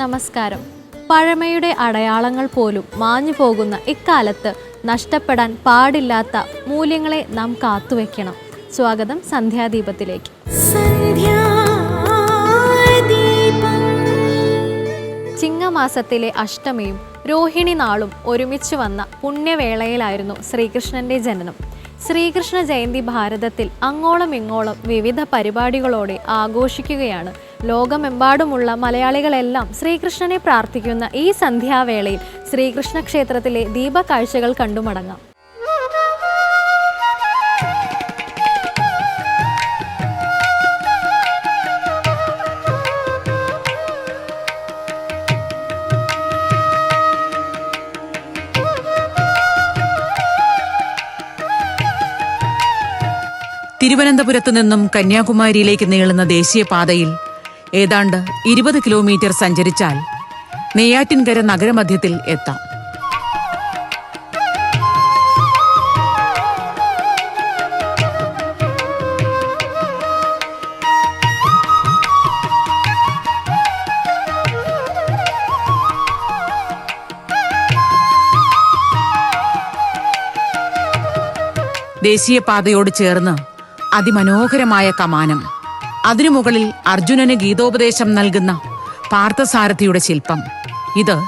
നമസ്കാരം. പഴമയുടെ അടയാളങ്ങൾ പോലും മാഞ്ഞു പോകുന്ന ഇക്കാലത്ത് നഷ്ടപ്പെടാൻ പാടില്ലാത്ത മൂല്യങ്ങളെ നാം കാത്തുവെക്കണം. സ്വാഗതം സന്ധ്യാദീപത്തിലേക്ക്. സന്ധ്യാദീപം ചിങ്ങമാസത്തിലെ അഷ്ടമിയും രോഹിണി നാളും ഒരുമിച്ച് വന്ന പുണ്യവേളയിലായിരുന്നു ശ്രീകൃഷ്ണന്റെ ജനനം. ശ്രീകൃഷ്ണ ജയന്തി ഭാരതത്തിൽ അങ്ങോളം ഇങ്ങോളം വിവിധ പരിപാടികളോടെ ആഘോഷിക്കുകയാണ് ലോകമെമ്പാടുമുള്ള മലയാളികളെല്ലാം ശ്രീകൃഷ്ണനെ പ്രാർത്ഥിക്കുന്ന ഈ സന്ധ്യാവേളയിൽ ശ്രീകൃഷ്ണ ക്ഷേത്രത്തിലെ ദീപകാഴ്ചകൾ കണ്ടുമടങ്ങാം. തിരുവനന്തപുരത്തു നിന്നും കന്യാകുമാരിയിലേക്ക് നീളുന്ന ദേശീയപാതയിൽ ഏതാണ്ട് ഇരുപത് കിലോമീറ്റർ സഞ്ചരിച്ചാൽ നെയ്യാറ്റിൻകര നഗരമധ്യത്തിൽ എത്താം. ദേശീയപാതയോട് ചേർന്ന് അതിമനോഹരമായ കമാനം. അതിനു മുകളിൽ അർജുനന് ഗീതോപദേശം നൽകുന്ന പാർത്ഥസാരഥിയുടെ ശില്പം. ഇത്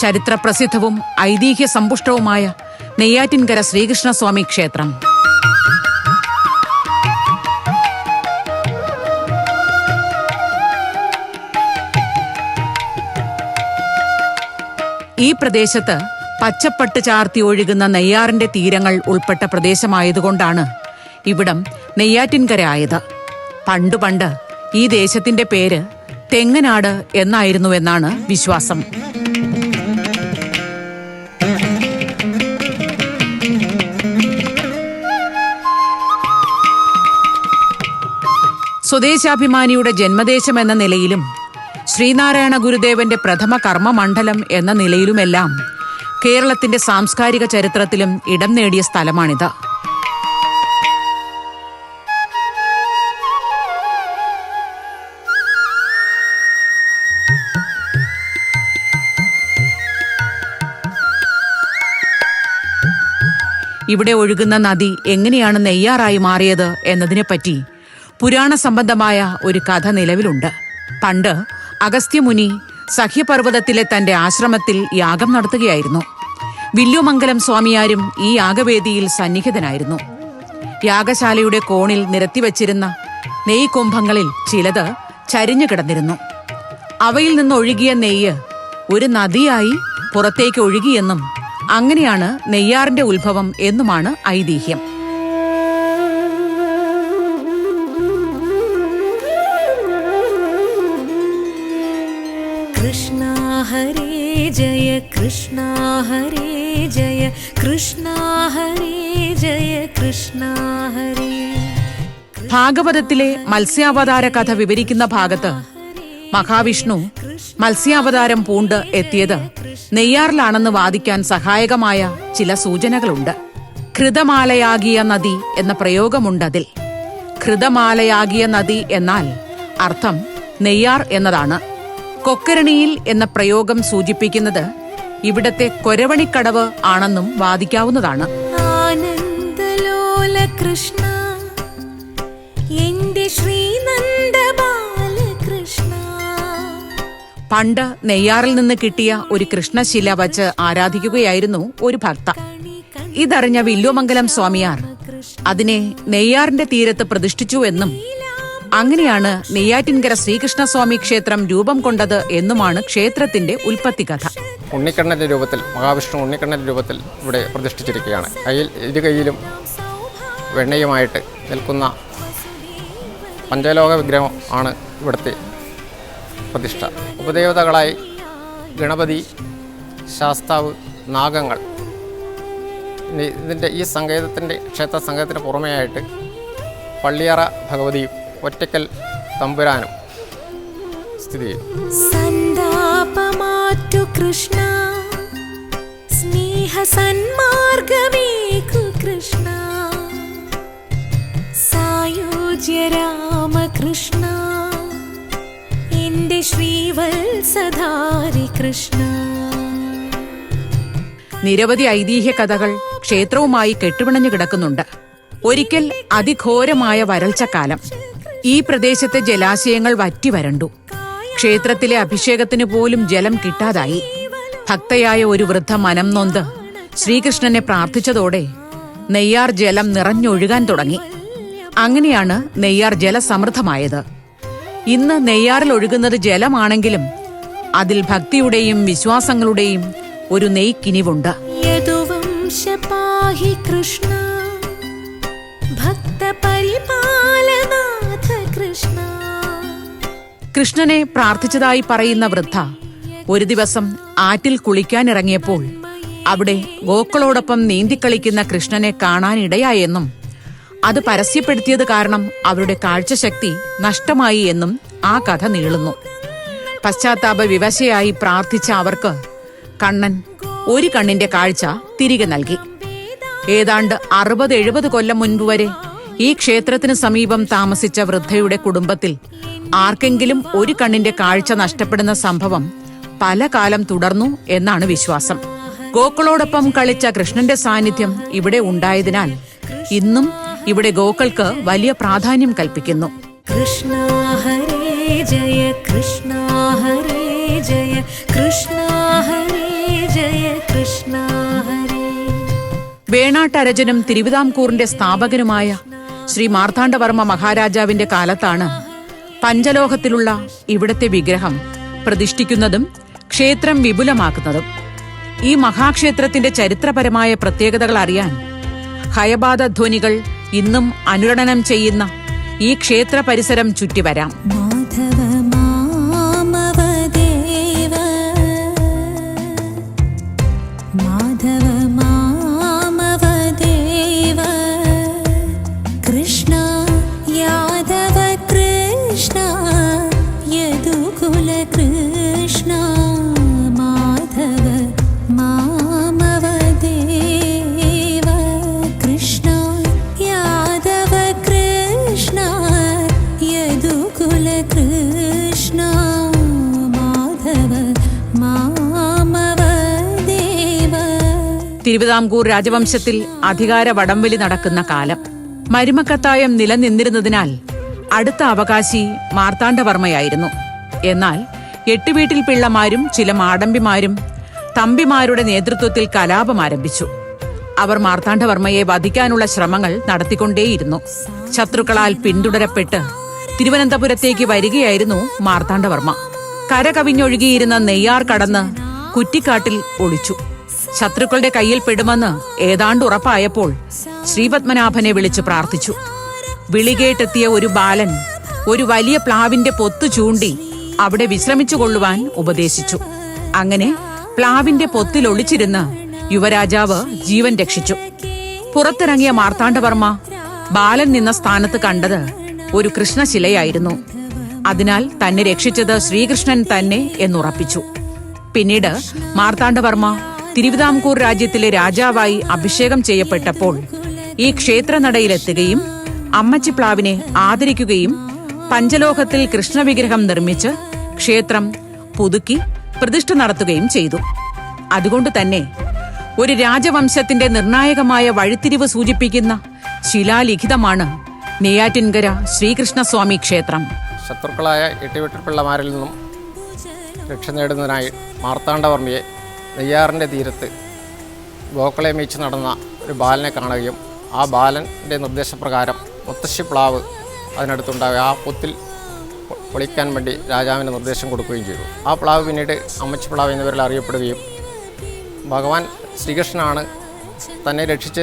ചരിത്രപ്രസിദ്ധവും ഐതിഹ്യ സമ്പുഷ്ടവുമായ നെയ്യാറ്റിൻകര ശ്രീകൃഷ്ണസ്വാമി ക്ഷേത്രം. ഈ പ്രദേശത്ത് പച്ചപ്പട്ട് ചാർത്തി ഒഴുകുന്ന നെയ്യാറിന്റെ തീരങ്ങൾ ഉൾപ്പെട്ട പ്രദേശമായതുകൊണ്ടാണ് ഇവിടം നെയ്യാറ്റിൻകര ആയത്. പണ്ടു പണ്ട് ഈ ദേശത്തിന്റെ പേര് തെങ്ങനാട് എന്നായിരുന്നു എന്നാണ് വിശ്വാസം. സ്വദേശാഭിമാനിയുടെ ജന്മദേശം എന്ന നിലയിലും ശ്രീനാരായണ ഗുരുദേവന്റെ പ്രഥമ കർമ്മമണ്ഡലം എന്ന നിലയിലുമെല്ലാം കേരളത്തിന്റെ സാംസ്കാരിക ചരിത്രത്തിലും ഇടം നേടിയ സ്ഥലമാണിത്. ഇവിടെ ഒഴുകുന്ന നദി എങ്ങനെയാണ് നെയ്യാറായി മാറിയത് എന്നതിനെപ്പറ്റി പുരാണ സംബന്ധമായ ഒരു കഥ നിലവിലുണ്ട്. പണ്ട് അഗസ്ത്യമുനി സഹ്യപർവതത്തിലെ തന്റെ ആശ്രമത്തിൽ യാഗം നടത്തുകയായിരുന്നു. വില്ലുമംഗലം സ്വാമിയാരും ഈ യാഗവേദിയിൽ സന്നിഹിതനായിരുന്നു. യാഗശാലയുടെ കോണിൽ നിരത്തിവച്ചിരുന്ന നെയ് കുംഭങ്ങളിൽ ചിലത് ചരിഞ്ഞു കിടന്നിരുന്നു. അവയിൽ നിന്നൊഴുകിയ നെയ്യ് ഒരു നദിയായി പുറത്തേക്ക് ഒഴുകിയെന്നും അങ്ങനെയാണ് നെയ്യാറിന്റെ ഉത്ഭവം എന്നുമാണ് ഐതിഹ്യം. കൃഷ്ണ ഹരേ ജയ കൃഷ്ണ ഹരേ ജയ കൃഷ്ണ ഹരേ ജയ കൃഷ്ണ ഹരേ. ഭാഗവതത്തിലെ മത്സ്യാവതാര കഥ വിവരിക്കുന്ന ഭാഗത്ത് മഹാവിഷ്ണു മത്സ്യാവതാരം പൂണ്ട് എത്തിയത് നെയ്യാറിലാണെന്ന് വാദിക്കാൻ സഹായകമായ ചില സൂചനകളുണ്ട്. ഘൃതമാലയാകിയ നദി എന്ന പ്രയോഗമുണ്ടതിൽ. ഘൃതമാലയാകിയ നദി എന്നാൽ അർത്ഥം നെയ്യാർ എന്നതാണ്. കൊക്കരണിയിൽ എന്ന പ്രയോഗം സൂചിപ്പിക്കുന്നത് ഇവിടത്തെ കൊരവണിക്കടവ് ആണെന്നും വാദിക്കാവുന്നതാണ്. കൃഷ്ണ ശ്രീനന്ദ പണ്ട് നെയ്യാറിൽ നിന്ന് കിട്ടിയ ഒരു കൃഷ്ണശില വച്ച് ആരാധിക്കുകയായിരുന്നു ഒരു ഭക്ത. ഇതറിഞ്ഞ വില്ലുമംഗലം സ്വാമിയാർ അതിനെ നെയ്യാറിന്റെ തീരത്ത് പ്രതിഷ്ഠിച്ചു എന്നും അങ്ങനെയാണ് നെയ്യാറ്റിൻകര ശ്രീകൃഷ്ണസ്വാമി ക്ഷേത്രം രൂപം കൊണ്ടത് എന്നുമാണ് ക്ഷേത്രത്തിന്റെ ഉൽപ്പത്തി കഥ ഉണ്ണിക്കണ്ണന്റെ രൂപത്തിൽ മഹാവിഷ്ണു ഉണ്ണിക്കണ്ണന്റെ രൂപത്തിൽ ഇവിടെ പ്രതിഷ്ഠിച്ചിരിക്കുകയാണ്. കയ്യിൽ ഇരു കൈയിലും വെണ്ണയുമായിട്ട് നിൽക്കുന്ന പഞ്ചലോക വിഗ്രഹം ആണ് ഇവിടുത്തെ പ്രതിഷ്ഠ. ഉപദേവതകളായി ഗണപതി ശാസ്താവ് നാഗങ്ങൾ. ഇതിന്റെ ഈ സങ്കേതത്തിന്റെ ക്ഷേത്ര സങ്കേതത്തിന് പുറമെയായിട്ട് പള്ളിയറ ഭഗവതിയും ഒറ്റക്കൽ തമ്പുരാനും സ്ഥിതി ചെയ്യും കൃഷ്ണ കൃഷ്ണ സായോജ്യ രാമകൃഷ്ണ. ശ്രീവത്സധാരി കൃഷ്ണ. നിരവധി ഐതിഹ്യ കഥകൾ ക്ഷേത്രവുമായി കെട്ടുപിണഞ്ഞു കിടക്കുന്നുണ്ട്. ഒരിക്കൽ അതിഘോരമായ വരൾച്ചക്കാലം. ഈ പ്രദേശത്തെ ജലാശയങ്ങൾ വറ്റി വരണ്ടു. ക്ഷേത്രത്തിലെ അഭിഷേകത്തിന് പോലും ജലം കിട്ടാതായി. ഭക്തയായ ഒരു വൃദ്ധ മനം നൊന്ത് ശ്രീകൃഷ്ണനെ പ്രാർത്ഥിച്ചതോടെ നെയ്യാർ ജലം നിറഞ്ഞൊഴുകാൻ തുടങ്ങി. അങ്ങനെയാണ് നെയ്യാർ ജലസമൃദ്ധമായത്. ഇന്ന് നെയ്യാറിൽ ഒഴുകുന്നത് ജലമാണെങ്കിലും അതിൽ ഭക്തിയുടെയും വിശ്വാസങ്ങളുടെയും ഒരു നെയ്ക്കിനിവുണ്ട്. കൃഷ്ണ ഭക്തപരിപാലനാഥ കൃഷ്ണ കൃഷ്ണനെ പ്രാർത്ഥിച്ചതായി പറയുന്ന വൃദ്ധ ഒരു ദിവസം ആറ്റിൽ കുളിക്കാനിറങ്ങിയപ്പോൾ അവിടെ ഗോക്കളോടൊപ്പം നീന്തിക്കളിക്കുന്ന കൃഷ്ണനെ കാണാനിടയായെന്നും അത് പരസ്യപ്പെടുത്തിയത് കാരണം അവരുടെ കാഴ്ചശക്തി നഷ്ടമായി എന്നും ആ കഥ നീളുന്നു. പശ്ചാത്താപ വിവശയായി പ്രാർത്ഥിച്ച അവർക്ക് കണ്ണൻ ഒരു കണ്ണിന്റെ കാഴ്ച തിരികെ നൽകി. ഏതാണ്ട് അറുപത് എഴുപത് കൊല്ലം മുൻപ് വരെ ഈ ക്ഷേത്രത്തിന് സമീപം താമസിച്ച വൃദ്ധയുടെ കുടുംബത്തിൽ ആർക്കെങ്കിലും ഒരു കണ്ണിന്റെ കാഴ്ച നഷ്ടപ്പെടുന്ന സംഭവം പല കാലം തുടർന്നു എന്നാണ് വിശ്വാസം. ഗോക്കളോടൊപ്പം കളിച്ച കൃഷ്ണന്റെ സാന്നിധ്യം ഇവിടെ ഉണ്ടായതിനാൽ ഇന്നും ഇവിടെ ഗോക്കൾക്ക് വലിയ പ്രാധാന്യം കൽപ്പിക്കുന്നു. കൃഷ്ണ ജയ കൃഷ്ണ ഹരേ ജയ കൃഷ്ണ ഹരേ ജയ കൃഷ്ണ ഹരേ. വേണാട്ടരജനും തിരുവിതാംകൂറിന്റെ സ്ഥാപകനുമായ ശ്രീ മാർത്താണ്ഡവർമ്മ മഹാരാജാവിന്റെ കാലത്താണ് പഞ്ചലോഹത്തിലുള്ള ഇവിടത്തെ വിഗ്രഹം പ്രതിഷ്ഠിക്കുന്നതും ക്ഷേത്രം വിപുലമാക്കുന്നതും. ഈ മഹാക്ഷേത്രത്തിന്റെ ചരിത്രപരമായ പ്രത്യേകതകൾ അറിയാൻ ഹയബാധ ധ്വനികൾ ഇന്നും അനുരണനം ചെയ്യുന്ന ഈ ക്ഷേത്ര പരിസരം ചുറ്റിവരാം heaven. തിരുവിതാംകൂർ രാജവംശത്തിൽ അധികാര വടംവലി നടക്കുന്ന കാലം. മരുമക്കത്തായം നിലനിന്നിരുന്നതിനാൽ അടുത്ത അവകാശി മാർത്താണ്ഡവർമ്മയായിരുന്നു. എന്നാൽ എട്ടുവീട്ടിൽ പിള്ളമാരും ചില മാടമ്പിമാരും തമ്പിമാരുടെ നേതൃത്വത്തിൽ കലാപം ആരംഭിച്ചു. അവർ മാർത്താണ്ഡവർമ്മയെ വധിക്കാനുള്ള ശ്രമങ്ങൾ നടത്തിക്കൊണ്ടേയിരുന്നു. ശത്രുക്കളാൽ പിന്തുടരപ്പെട്ട് തിരുവനന്തപുരത്തേക്ക് വരികയായിരുന്നു മാർത്താണ്ഡവർമ്മ. കരകവിഞ്ഞൊഴുകിയിരുന്ന നെയ്യാർ കടന്ന് കുറ്റിക്കാട്ടിൽ ഒളിച്ചു. ശത്രുക്കളുടെ കയ്യിൽ പെടുമെന്ന് ഏതാണ്ട് ഉറപ്പായപ്പോൾ ശ്രീപത്മനാഭനെ വിളിച്ച് പ്രാർത്ഥിച്ചു. വിളികേട്ടെത്തിയ ഒരു ബാലൻ ഒരു വലിയ പ്ലാവിന്റെ പൊത്തു ചൂണ്ടി അവിടെ വിശ്രമിച്ചു കൊള്ളുവാൻ ഉപദേശിച്ചു. അങ്ങനെ പ്ലാവിന്റെ പൊത്തിൽ ഒളിച്ചിരുന്ന് യുവരാജാവ് ജീവൻ രക്ഷിച്ചു. പുറത്തിറങ്ങിയ മാർത്താണ്ഡവർമ്മ ബാലൻ നിന്ന സ്ഥാനത്ത് കണ്ടത് ഒരു കൃഷ്ണശിലയായിരുന്നു. അതിനാൽ തന്നെ രക്ഷിച്ചത് ശ്രീകൃഷ്ണൻ തന്നെ എന്നുറപ്പിച്ചു. പിന്നീട് മാർത്താണ്ഡവർമ്മ തിരുവിതാംകൂർ രാജ്യത്തിലെ രാജാവായി അഭിഷേകം ചെയ്യപ്പെട്ടപ്പോൾ ഈ ക്ഷേത്രനടയിലെത്തുകയും അമ്മച്ചിപ്ലാവിനെ ആദരിക്കുകയും പഞ്ചലോഹത്തിൽ കൃഷ്ണവിഗ്രഹം നിർമ്മിച്ച് ക്ഷേത്രം പുതുക്കി പ്രതിഷ്ഠ നടത്തുകയും ചെയ്തു. അതുകൊണ്ട് തന്നെ ഒരു രാജവംശത്തിന്റെ നിർണായകമായ വഴിത്തിരിവ് സൂചിപ്പിക്കുന്ന ശിലാലിഖിതമാണ് നെയ്യാറ്റിൻകര ശ്രീകൃഷ്ണസ്വാമി ക്ഷേത്രം. ശത്രുക്കളായ എട്ടുവീട്ടിൽ പിള്ളമാരിൽ നിന്നും രക്ഷ നേടുന്നതിനായി മാർത്താണ്ഡവർമ്മയെ നെയ്യാറിന്റെ തീരത്ത് ഗോക്കളെ മീച്ച് നടന്ന ഒരു ബാലനെ കാണുകയും ആ ബാലന്റെ നിർദ്ദേശപ്രകാരം മുത്തശ്ശി പ്ലാവ് അതിനടുത്തുണ്ടാവുക ആ പൊത്തിൽ പൊളിക്കാൻ വേണ്ടി രാജാവിന് നിർദ്ദേശം കൊടുക്കുകയും ചെയ്തു. ആ പ്ലാവ് പിന്നീട് അമ്മച്ചി പ്ലാവ് എന്നിവരിൽ അറിയപ്പെടുകയും ഭഗവാൻ ശ്രീകൃഷ്ണനാണ് തന്നെ രക്ഷിച്ച്